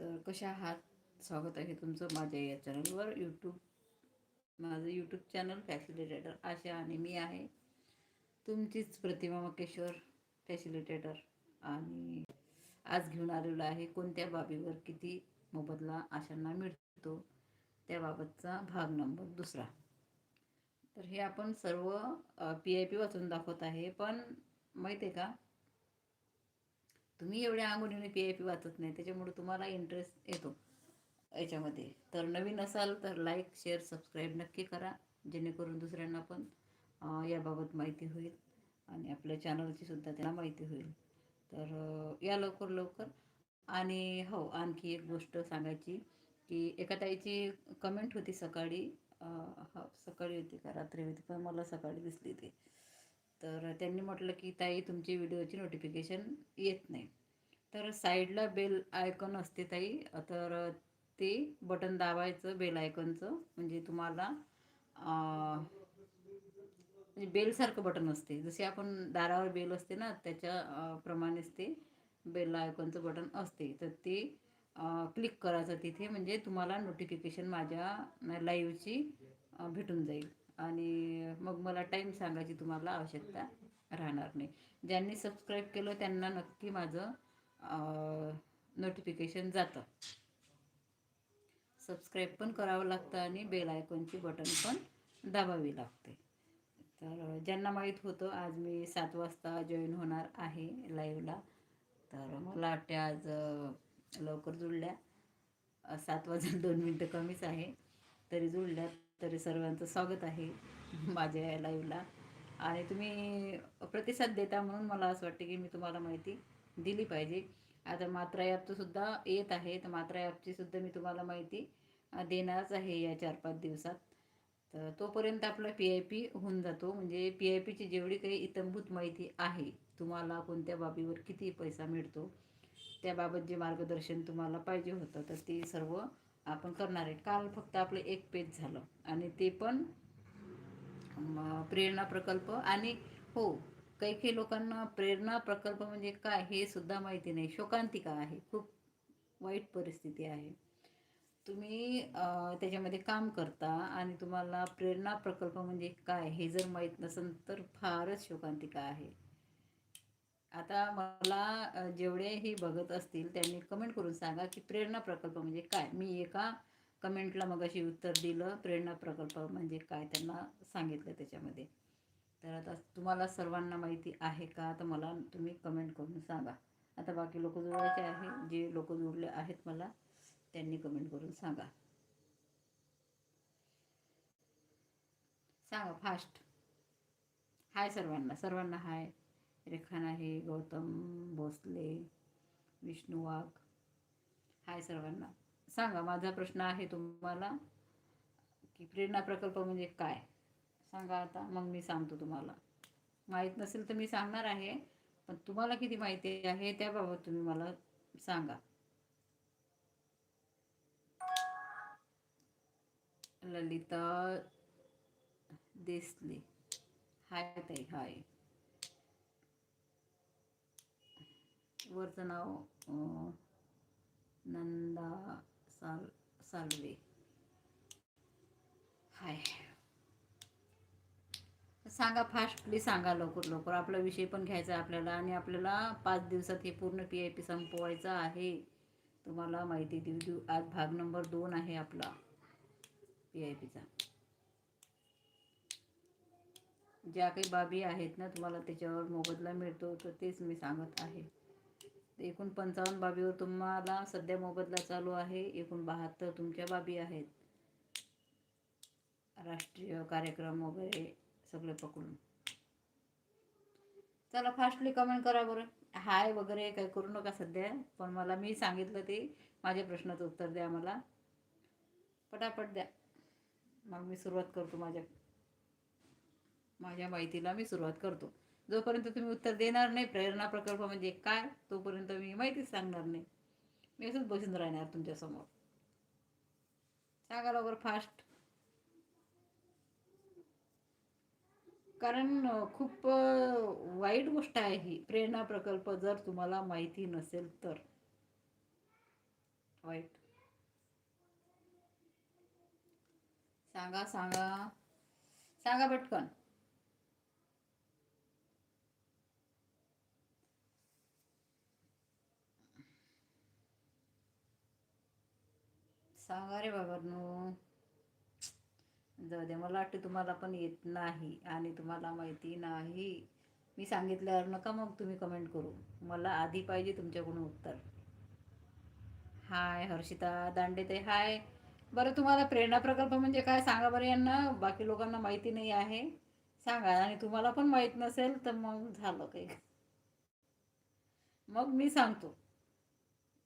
तर कशा आहात? स्वागत आहे तुमचं माझ्या या चॅनलवर. यूट्यूब माझं यूट्यूब चॅनल फॅसिलिटेटर आशा आणि मी आहे. तुमचीच प्रतिमा मकेश्वर फॅसिलिटेटर आणि आज घेऊन आलेलो आहे कोणत्या बाबीवर किती मोबदला आशांना मिळतो त्याबाबतचा भाग नंबर दुसरा. तर हे आपण सर्व पी आय पी वाचून दाखवत आहे. पण माहिती आहे का? तुम्ही एवढ्या आंघोळीने पी आय पी वाचत नाही त्याच्यामुळे तुम्हाला इंटरेस्ट येतो. याच्यामध्ये. तर नवीन असाल तर लाईक शेअर सबस्क्राईब नक्की करा. जेणेकरून दुसऱ्यांना पण याबाबत माहिती होईल आणि आपल्या चॅनलची सुद्धा त्यांना माहिती होईल. तर या लवकर लवकर. आणि हो आणखी एक गोष्ट सांगायची की एका ताईची कमेंट होती सकाळी. हो सकाळी होती का? रात्री होती पण मला सकाळी दिसली ती. तर त्यांनी म्हटलं की ताई तुमची व्हिडिओची नोटिफिकेशन येत नाही. तर साईडला बेल आयकॉन असते ताई. तर ते बटन दाबायचं बेल आयकॉनचं म्हणजे तुम्हाला म्हणजे बेलसारखं बटन असते. जसे आपण दारावर बेल असते ना त्याच्या प्रमाणेच ते बेल आयकॉनचं बटन असते. तर ते क्लिक करायचं तिथे. म्हणजे तुम्हाला नोटिफिकेशन माझ्या लाईव्हची भेटून जाईल. आणि मग मला टाईम सांगायची तुम्हाला आवश्यकता राहणार नाही. ज्यांनी सबस्क्राईब केलं त्यांना नक्की माझं नोटिफिकेशन जातं. सबस्क्राईब पण करावं लागतं आणि बेल आयकॉनची बटन पण दाबावी लागते. तर ज्यांना माहीत होतं आज मी सात वाजता जॉईन होणार आहे लाईव्हला तर मला वाटते आज लवकर जुळल्या. सात वाजून दोन मिनटं कमीच आहे. तरी जुळल्या तरी सर्वांचं स्वागत आहे माझ्या या लाईव्हला आणि तुम्ही प्रतिसाद देता म्हणून मला असं वाटतं की मी तुम्हाला माहिती दिली पाहिजे. आता मात्रा ॲपचंसुद्धा येत आहे तर मात्रा ॲपची सुद्धा मी तुम्हाला माहिती देणारच आहे या चार पाच दिवसात. तर तोपर्यंत आपला पी आय पी होऊन जातो. म्हणजे पी आय पीची जेवढी काही इतंभूत माहिती आहे तुम्हाला कोणत्या बाबीवर किती पैसा मिळतो त्याबाबत जे मार्गदर्शन तुम्हाला पाहिजे होतं तर ते सर्व आपण करणार आहे काल फक्त आपलं एक पेज झालं. आणि ते पण प्रेरणा प्रकल्प आणि हो काही काही लोकांना प्रेरणा प्रकल्प म्हणजे काय हे सुद्धा माहिती नाही. शोकांतिका आहे? खूप वाईट परिस्थिती आहे. तुम्ही त्याच्यामध्ये काम करता आणि तुम्हाला प्रेरणा प्रकल्प म्हणजे काय हे जर माहीत नसेल तर फारच शोकांतिका आहे. आता मला जेवढेही बघत असतील त्यांनी कमेंट करून सांगा की प्रेरणा प्रकल्प म्हणजे काय? मी एका कमेंटला मगाशी उत्तर दिलं प्रेरणा प्रकल्प म्हणजे काय त्यांना सांगितलं त्याच्यामध्ये. तर आता तुम्हाला सर्वांना माहिती आहे का? तर मला तुम्ही कमेंट करून सांगा. आता बाकी लोक जुळायचे आहे जे लोक जुळले आहेत मला त्यांनी कमेंट करून सांगा. सांगा फास्ट हाय सर्वांना सर्वांना हाय रेखान आहे गौतम भोसले विष्णू वाघ. हाय सर्वांना. सांगा माझा प्रश्न आहे तुम्हाला की प्रेरणा प्रकल्प म्हणजे काय? सांगा आता मग मी सांगतो तुम्हाला. माहीत नसेल तर मी सांगणार आहे पण तुम्हाला किती माहिती आहे त्याबाबत तुम्ही मला सांगा. ललिता देसले. हाय ताई हाय. वरचं नाव नंदा साल सालवे. हाय. सांगा फास्टली सांगा लवकर लवकर. आपला विषय पण घ्यायचा आहे आपल्याला आणि आपल्याला पाच दिवसात हे पूर्ण पी आय पी संपवायचं आहे. तुम्हाला माहिती देऊ देऊ आज भाग नंबर दोन आहे आपला पी आय पीचा ज्या काही बाबी आहेत ना तुम्हाला त्याच्यावर मोबदला मिळतो तर तेच मी सांगत आहे. एकूण पंचावन्न बाबीवर तुम्हाला सध्या मोबदला चालू आहे. एकूण बहात्तर तुमच्या बाबी आहेत. राष्ट्रीय कार्यक्रम वगैरे सगळे पकडून. चला फास्टली कमेंट करा बरं. हाय वगैरे काही करू नका सध्या पण मला मी सांगितलं ते माझ्या प्रश्नाचं उत्तर द्या मला. पटापट द्या. मग मी सुरुवात करतो माझ्या माझ्या माहितीला मी सुरुवात करतो. जोपर्यंत तुम्ही उत्तर देणार नाही प्रेरणा प्रकल्प म्हणजे काय तोपर्यंत मी माहितीच सांगणार नाही. मी असंच बसून राहणार तुमच्यासमोर. सांगा लवकर फास्ट कारण खूप वाईट गोष्ट आहे ही. प्रेरणा प्रकल्प जर तुम्हाला माहिती नसेल तर. वाईट. सांगा सांगा. सांगा पटकन. सांगा रे बाबांनो. जाऊ दे मला वाटतं तुम्हाला पण येत नाही आणि तुम्हाला माहिती नाही. मी सांगितल्यावर नका मग तुम्ही कमेंट करू. मला आधी पाहिजे तुमच्याकडून उत्तर. हाय हर्षिता दांडे ते हाय. बरं तुम्हाला प्रेरणा प्रकल्प म्हणजे काय सांगा बरं यांना. बाकी लोकांना माहिती नाही आहे. सांगा. आणि तुम्हाला पण माहीत नसेल तर मग झालं काही. मग मी सांगतो.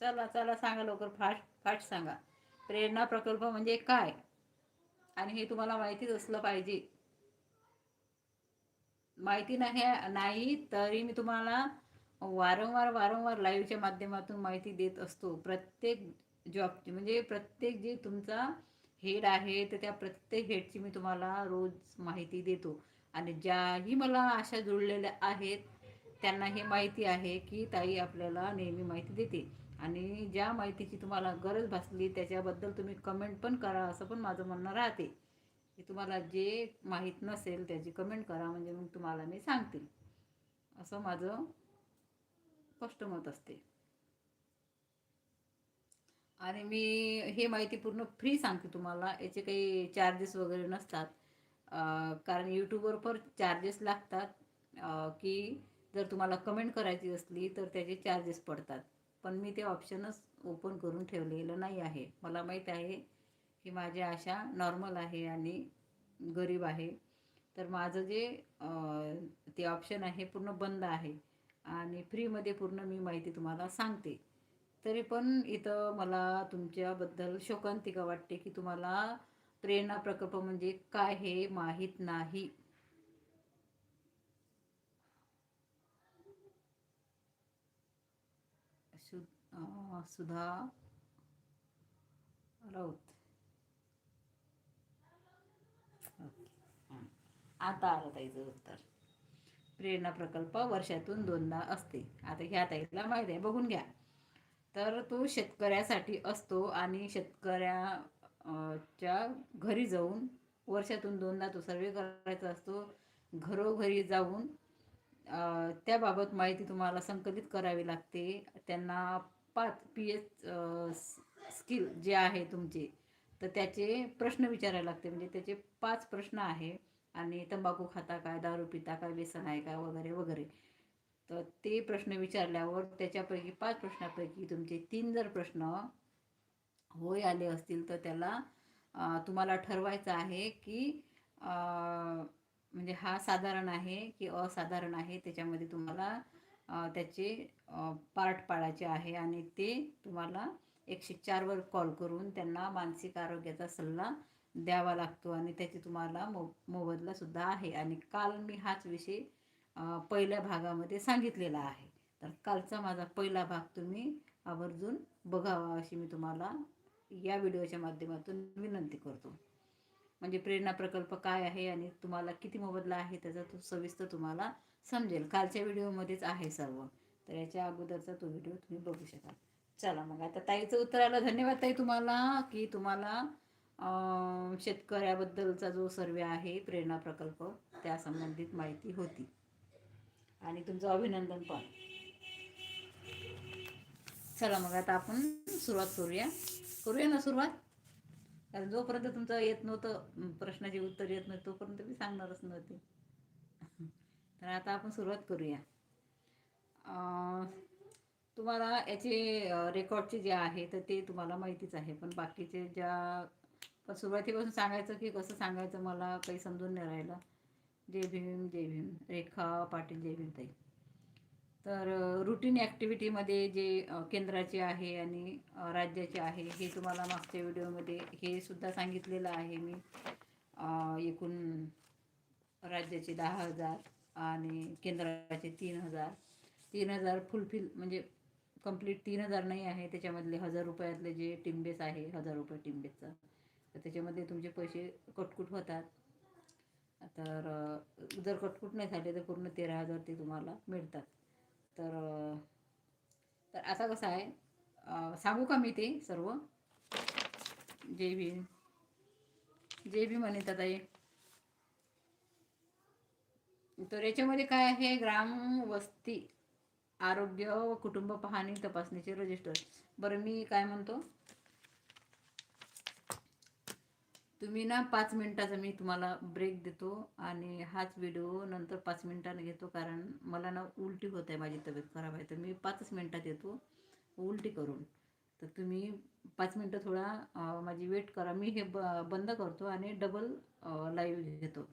चला चला सांगा लवकर. फास्ट फास्ट सांगा. प्रेरणा प्रकल्प म्हणजे काय? आणि हे तुम्हाला माहितीच असलं पाहिजे. माहिती नाही नाही तरी मी तुम्हाला वारंवार वारंवार लाईव्हच्या माध्यमातून माहिती देत असतो. प्रत्येक जॉबची म्हणजे प्रत्येक जे तुमचा हेड आहे तर त्या प्रत्येक हेडची मी तुम्हाला रोज माहिती देतो. आणि ज्याही मला अशा जुळलेल्या आहेत त्यांना हे माहिती आहे की ताई आपल्याला नेहमी माहिती देते. आणि ज्या माहितीची तुम्हाला गरज भासली त्याच्याबद्दल तुम्ही कमेंट पण करा असं पण माझं म्हणणं राहते. की तुम्हाला जे माहीत नसेल त्याची कमेंट करा म्हणजे मग तुम्हाला मी सांगते असं माझं स्पष्ट मत असते. आणि मी हे माहिती पूर्ण फ्री सांगते तुम्हाला. याचे काही चार्जेस वगैरे नसतात. कारण यूट्यूबवर पण चार्जेस लागतात. की जर तुम्हाला कमेंट करायची असली तर त्याचे चार्जेस पडतात. पण मी ते ऑप्शनच ओपन करून ठेवलेलं नाही आहे. मला माहीत आहे की माझ्या आशा नॉर्मल आहे आणि गरीब आहे. तर माझं जे ते ऑप्शन आहे पूर्ण बंद आहे. आणि फ्रीमध्ये पूर्ण मी माहिती तुम्हाला सांगते. तरी पण इथं मला तुमच्याबद्दल शोकांतिका वाटते की तुम्हाला प्रेरणा प्रकल्प म्हणजे काय हे माहीत नाही. सुधा राऊत. आता आलं ताईचं उत्तर. प्रेरणा प्रकल्प वर्षातून दोनदा असते. आता ह्या ताईला माहीत आहे. बघून घ्या. तर तो शेतकऱ्यासाठी असतो आणि शेतकऱ्याच्या घरी जाऊन वर्षातून दोनदा तो सर्वे करायचा असतो. घरोघरी जाऊन त्याबाबत माहिती तुम्हाला संकलित करावी लागते. त्यांना पाच पी एच स्किल जे आहे तुमचे तर त्याचे प्रश्न विचारायला लागते. म्हणजे त्याचे पाच प्रश्न आहे. आणि तंबाखू खाता काय दारू पिता काय व्यसन आहे काय वगैरे वगैरे. तर ते प्रश्न विचारल्यावर त्याच्यापैकी पाच प्रश्नापैकी तुमचे तीन जर प्रश्न होय आले असतील तर त्याला तुम्हाला ठरवायचं आहे की म्हणजे हा साधारण आहे की असाधारण आहे त्याच्यामध्ये तुम्हाला त्याचे पार्ट पाळायचे आहे आणि ते तुम्हाला एकशे चारवर कॉल करून त्यांना मानसिक आरोग्याचा सल्ला द्यावा लागतो आणि त्याची तुम्हाला मो मोबदलासुद्धा आहे. आणि काल मी हाच विषय पहिल्या भागामध्ये सांगितलेला आहे. तर कालचा माझा पहिला भाग तुम्ही आवर्जून बघावा अशी मी तुम्हाला या व्हिडिओच्या माध्यमातून विनंती करतो. म्हणजे प्रेरणा प्रकल्प काय आहे आणि तुम्हाला किती मोबदला आहे त्याचा तो सविस्तर तुम्हाला समजेल. कालच्या व्हिडिओमध्येच आहे सर्व. तर याच्या अगोदरचा तो व्हिडिओ तुम्ही बघू शकाल. चला मग आता ताईचं उत्तर आलं. धन्यवाद ताई तुम्हाला की तुम्हाला शेतकऱ्याबद्दलचा जो सर्वे आहे प्रेरणा प्रकल्प त्या संबंधित माहिती होती. आणि तुमचं अभिनंदन पण. चला मग आता आपण सुरुवात करूया. करूया ना सुरुवात? कारण जोपर्यंत तुमचं येत नव्हतं प्रश्नाचे उत्तर येत नव्हतं तोपर्यंत मी सांगणारच नव्हते. तर आता आपण सुरुवात करूया. तुम्हाला याचे रेकॉर्डचे जे आहे तर ते तुम्हाला माहितीच आहे. पण बाकीचे ज्या पण सुरुवातीपासून सांगायचं की कसं सांगायचं मला काही समजून नाही राहिलं. जय भीम जय भीम. रेखा पाटील जय भीम ताई. तर रुटीन ॲक्टिव्हिटीमध्ये जे केंद्राचे आहे आणि राज्याचे आहे हे तुम्हाला मागच्या व्हिडिओमध्ये हे सुद्धा सांगितलेलं आहे मी. एकूण राज्याचे दहा हजार. आणि केंद्राचे तीन हजार. तीन हजार फुलफिल म्हणजे कंप्लीट तीन हजार नाही आहे त्याच्यामधले हजार रुपयातले जे टिंबेस आहे हजार रुपये टिंबेसचा तर त्याच्यामध्ये तुमचे पैसे कटकुट होतात. तर जर कटकुट नाही झाले तर पूर्ण तेरा हजार ते तुम्हाला मिळतात. तर तर आता कसं आहे सांगू का मी ते सर्व? जे भीम जे भीम म्हणतात आहे तर याच्यामध्ये काय आहे? ग्राम वस्ती आरोग्य व कुटुंब पाहणी तपासणीचे रजिस्टर बरं मी काय म्हणतो? तुम्ही ना पाच मिनिटाचा मी तुम्हाला ब्रेक देतो आणि हाच व्हिडिओ नंतर पाच मिनिटानं घेतो कारण मला ना उलटी होत आहे माझी तब्येत खराब आहे. तर मी पाचच मिनिटात येतो उलटी करून. तर तुम्ही पाच मिनटं थोडा माझी वेट करा. मी हे ब बंद करतो आणि डबल लाईव्ह घेतो.